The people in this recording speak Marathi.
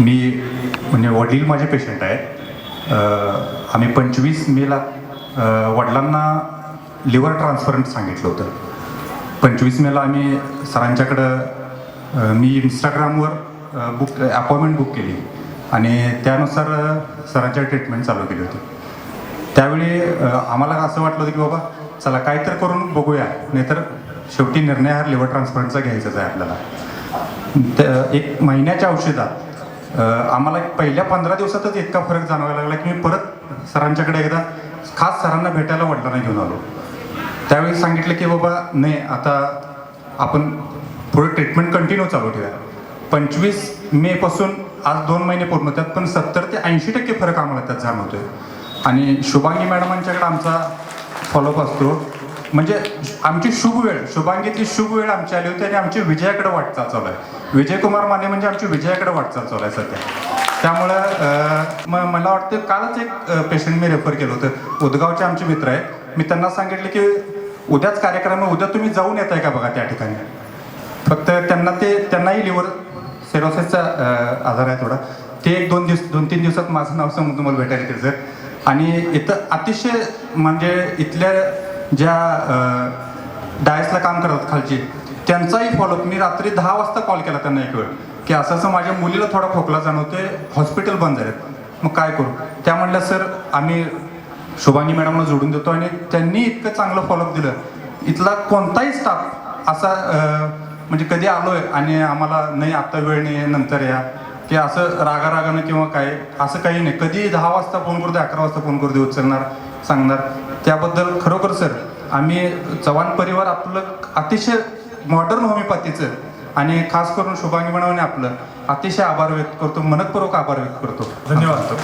मी म्हणजे वडील माझे पेशंट आहेत. आम्ही पंचवीस मेला वडिलांना लिव्हर ट्रान्सफरंट सांगितलं होतं. पंचवीस मेला आम्ही सरांच्याकडं मी इंस्टाग्रामवर बुक अपॉइंटमेंट बुक केली. आणि त्यानुसार सरांच्या ट्रीटमेंट चालू केली होती. त्यावेळी आम्हाला असं वाटलं होतं की बाबा चला काय तर करून बघूया. नाहीतर शेवटी निर्णय हा लिव्हर ट्रान्सफरंटचा घ्यायचाच आहे आपल्याला. त- एक महिन्याच्या औषधात आम्हाला एक पहिल्या पंधरा दिवसातच इतका फरक जाणवायला लागला की मी परत सरांच्याकडे एकदा खास सरांना भेटायला वडिलांना घेऊन आलो. त्यावेळी सांगितलं की बाबा नाही आता आपण पुढे ट्रीटमेंट कंटिन्यू चालू ठेवूया. पंचवीस मेपासून आज दोन महिने पूर्ण होतात पण सत्तर ते ऐंशी टक्के फरक आम्हाला त्यात जाणवतोय. आणि शुभांगी मॅडमांच्याकडे आमचा फॉलोअप असतो. म्हणजे आमची शुभ वेळ शुभांगीतली शुभ वेळ आमची आली होती आणि आमची विजयाकडे वाटचाल चालू आहे. विजयकुमार माने म्हणजे आमची विजयाकडे वाटचाल चालू आहे सध्या. त्यामुळं मला वाटतं कालच एक पेशंट मी रेफर केलं होतं. उदगावचे आमचे मित्र आहेत. मी त्यांना सांगितले की उद्याच कार्यक्रम आहे, उद्या तुम्ही जाऊन येत आहे का बघा त्या ठिकाणी? फक्त त्यांना ते त्यांनाही लिव्हर सेरोसिसचा आजार आहे थोडा. ते एक दोन दिवस दोन तीन दिवसात माझं नाव सांगून तुम्हाला भेटायला येतील सर आणि इथं अतिशय म्हणजे इथल्या ज्या डायसला काम करतात खालची त्यांचाही फॉलोअप मी रात्री दहा वाजता कॉल केला त्यांना एक वेळ की असं असं माझ्या मुलीला थोडा खोकला जाणवतोय हॉस्पिटल बंद झालेत. मग काय करू? त्या म्हणल्या सर आम्ही शुभांगी मॅडमला जोडून देतो. आणि त्यांनी इतकं चांगलं फॉलोअप दिलं. इथला कोणताही स्टाफ असा म्हणजे कधी आलोय आणि आम्हाला नाही आत्ता वेळ नाही नंतर या. की असं रागा रागानं किंवा काय असं काही नाही. कधी दहा वाजता फोन करू दे अकरा वाजता फोन करू दे उचलणार सांगणार. त्याबद्दल खरोखर सर आम्ही चव्हाण परिवार आपलं अतिशय मॉडर्न होमिओपॅथीचं आणि खास करून शुभांगी मॅडमने आपलं अतिशय आभार व्यक्त करतो मनपूर्वक आभार व्यक्त करतो. धन्यवाद.